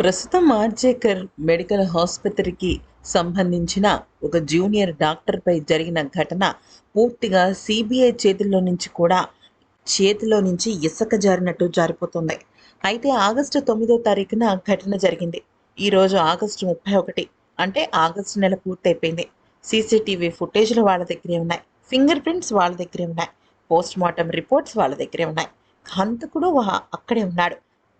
ప్రస్తుతం ఆర్జేకర్ మెడికల్ ఆసుపత్రికి సంబంధించిన ఒక జూనియర్ డాక్టర్పై జరిగిన ఘటన పూర్తిగా సిబిఐ చేతుల్లో నుంచి కూడా చేతిలో నుంచి ఇసుక జారినట్టు జారిపోతుంది. అయితే ఆగస్టు తొమ్మిదో తారీఖున ఘటన జరిగింది. ఈరోజు ఆగస్టు ముప్పై ఒకటి అంటే ఆగస్టు నెల పూర్తయిపోయింది. సీసీటీవీ ఫుటేజ్లు వాళ్ళ దగ్గరే ఉన్నాయి. ఫింగర్ ప్రింట్స్ వాళ్ళ దగ్గరే ఉన్నాయి. పోస్ట్ మార్టం రిపోర్ట్స్ వాళ్ళ దగ్గరే ఉన్నాయి. హంతకుడు అక్కడే ఉన్నాడు.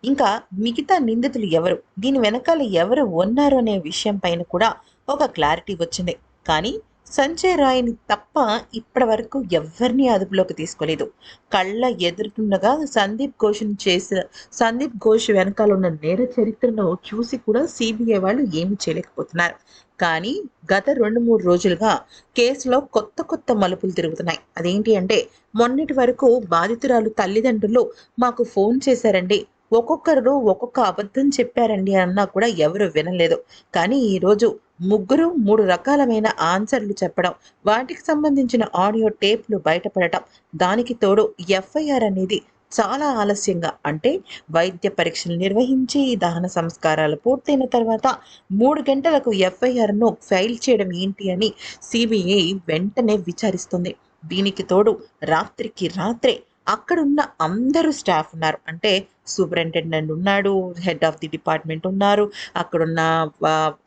ఇంకా మిగతా నిందితులు ఎవరు? దీని వెనకాల ఎవరు ఉన్నారు అనే విషయం పైన కూడా ఒక క్లారిటీ వచ్చింది. కానీ సంజయ్ రాయ్ని తప్ప ఇప్పటి వరకు ఎవరిని అదుపులోకి తీసుకోలేదు. కళ్ళ ఎదురుతుండగా సందీప్ ఘోష్ని చేసిన సందీప్ ఘోష్ వెనకాల ఉన్న నేర చరిత్రను చూసి కూడా సిబిఐ వాళ్ళు ఏమీ చేయలేకపోతున్నారు. కానీ గత రెండు మూడు రోజులుగా కేసులో కొత్త కొత్త మలుపులు తిరుగుతున్నాయి. అదేంటి అంటే మొన్నటి వరకు బాధితురాలు తల్లిదండ్రులు మాకు ఫోన్ చేశారండి. ఒక్కొక్కరు ఒక్కొక్క అబద్ధం చెప్పారండి అన్నా కూడా ఎవరు వినలేదు. కానీ ఈరోజు ముగ్గురు మూడు రకాలమైన ఆన్సర్లు చెప్పడం వాటికి సంబంధించిన ఆడియో టేప్లు బయటపడటం దానికి తోడు ఎఫ్ఐఆర్ అనేది చాలా ఆలస్యంగా అంటే వైద్య పరీక్షలు నిర్వహించి దహన సంస్కారాలు పూర్తయిన తర్వాత మూడు గంటలకు ఎఫ్ఐఆర్ను ఫైల్ చేయడం ఏంటి అని సిబిఐ వెంటనే విచారిస్తుంది. దీనికి తోడు రాత్రికి రాత్రే అక్కడున్న అందరూ స్టాఫ్ ఉన్నారు. అంటే సూపరింటెండెంట్ ఉన్నాడు హెడ్ ఆఫ్ ది డిపార్ట్మెంట్ ఉన్నారు అక్కడున్న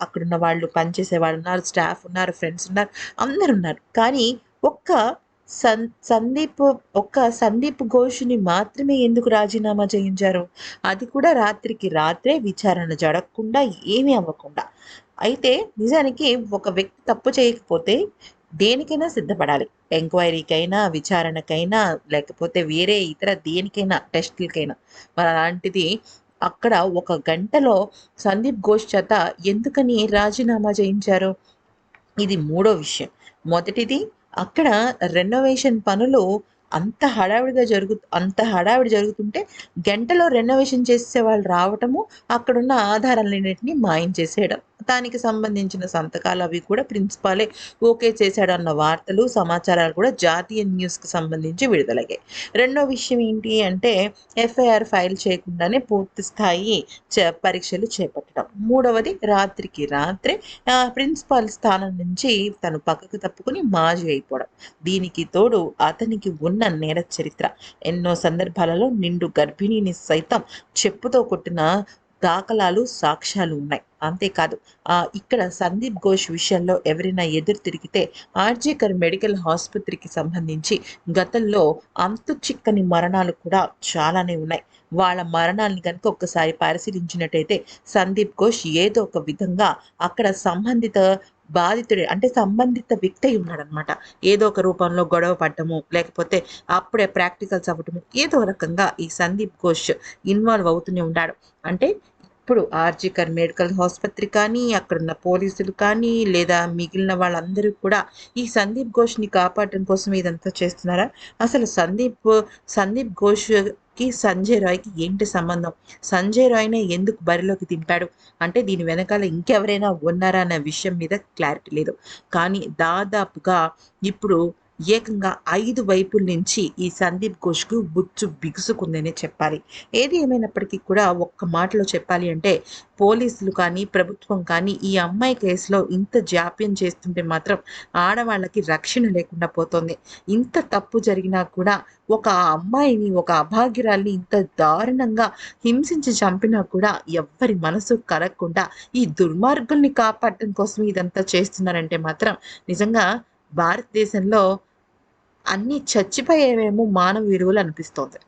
అక్కడున్న వాళ్ళు పనిచేసే వాళ్ళు ఉన్నారు స్టాఫ్ ఉన్నారు ఫ్రెండ్స్ ఉన్నారు అందరు ఉన్నారు. కానీ ఒక్క సన్ సందీప్ ఒక్క సందీప్ ఘోష్ని మాత్రమే ఎందుకు రాజీనామా చేయించారు? అది కూడా రాత్రికి రాత్రే విచారణ జరగకుండా ఏమీ అవ్వకుండా. అయితే నిజానికి ఒక వ్యక్తి తప్పు చేయకపోతే దేనికైనా సిద్ధపడాలి. ఎంక్వైరీకైనా విచారణకైనా లేకపోతే వేరే ఇతర దేనికైనా టెస్టులకైనా. మరి అలాంటిది అక్కడ ఒక గంటలో సందీప్ ఘోష్ చేత ఎందుకని రాజీనామా చేయించారు? ఇది మూడో విషయం. మొదటిది అక్కడ రెనోవేషన్ పనులు అంత హడావిడిగా జరుగు అంత హడావిడి జరుగుతుంటే గంటలో రెనోవేషన్ చేసే వాళ్ళు రావటము అక్కడున్న ఆధారాలన్నింటినీ మాయం చేసేయడం. దానికి సంబంధించిన సంతకాలు అవి కూడా ప్రిన్సిపాలే ఓకే చేశాడన్న వార్తలు సమాచారాలు కూడా జాతీయ న్యూస్కి సంబంధించి విడుదలయ్యాయి. రెండో విషయం ఏంటి అంటే ఎఫ్ఐఆర్ ఫైల్ చేయకుండానే పూర్తి స్థాయి చ- పరీక్షలు చేపట్టడం. మూడవది రాత్రికి రాత్రే ప్రిన్సిపాల్ స్థానం నుంచి తను పక్కకు తప్పుకుని మాజీ అయిపోవడం. దీనికి తోడు అతనికి ఉన్న నేర చరిత్ర ఎన్నో సందర్భాలలో నిండు గర్భిణిని సైతం చెప్పుతో కొట్టిన దాఖలాలు సాక్ష్యాలు ఉన్నాయి. అంతేకాదు ఆ, ఇక్కడ సందీప్ ఘోష్ విషయంలో ఎవరైనా ఎదురు తిరిగితే ఆర్జీకర్ మెడికల్ ఆసుపత్రికి సంబంధించి గతంలో అంతు చిక్కని మరణాలు కూడా చాలానే ఉన్నాయి. వాళ్ళ మరణాలను కనుక ఒక్కసారి పరిశీలించినట్టయితే సందీప్ ఘోష్ ఏదో ఒక విధంగా అక్కడ సంబంధిత బాధితుడే అంటే సంబంధిత వ్యక్తి అయి ఉన్నాడనమాట. ఏదో ఒక రూపంలో గొడవ పడ్డము లేకపోతే అప్పుడే ప్రాక్టికల్స్ అవ్వటము ఏదో రకంగా ఈ సందీప్ ఘోష్ ఇన్వాల్వ్ అవుతూనే ఉన్నాడు. అంటే ఇప్పుడు ఆర్జికర్ మెడికల్ ఆసుపత్రి కానీ అక్కడున్న పోలీసులు కానీ లేదా మిగిలిన వాళ్ళందరూ కూడా ఈ సందీప్ ఘోష్ని కాపాడటం కోసం ఇదంతా చేస్తున్నారా? అసలు సందీప్ సందీప్ ఘోష్ ఘోష్కి సంజయ్ రాయ్కి ఏంటి సంబంధం? సంజయ్ రాయ్నే ఎందుకు బరిలోకి దింపాడు? అంటే దీని వెనకాల ఇంకెవరైనా ఉన్నారా అన్న విషయం మీద క్లారిటీ లేదు. కానీ దాదాపుగా ఇప్పుడు ఏకంగా ఐదు వైపుల నుంచి ఈ సందీప్ ఘోష్కు బుచ్చు బిగుసుకుందనే చెప్పాలి. ఏది ఏమైనప్పటికీ కూడా ఒక్క మాటలో చెప్పాలి అంటే పోలీసులు కానీ ప్రభుత్వం కానీ ఈ అమ్మాయి కేసులో ఇంత జాప్యం చేస్తుంటే మాత్రం ఆడవాళ్ళకి రక్షణ లేకుండా పోతుంది. ఇంత తప్పు జరిగినా కూడా ఒక అమ్మాయిని ఒక అభాగ్యురాల్ని ఇంత దారుణంగా హింసించి చంపినా కూడా ఎవ్వరి మనసు కలగకుండా ఈ దుర్మార్గుల్ని కాపాడటం కోసం ఇదంతా చేస్తున్నారంటే మాత్రం నిజంగా భారతదేశంలో అన్నీ చచ్చిపోయేవేమో మానవ విలువలు అనిపిస్తోంది.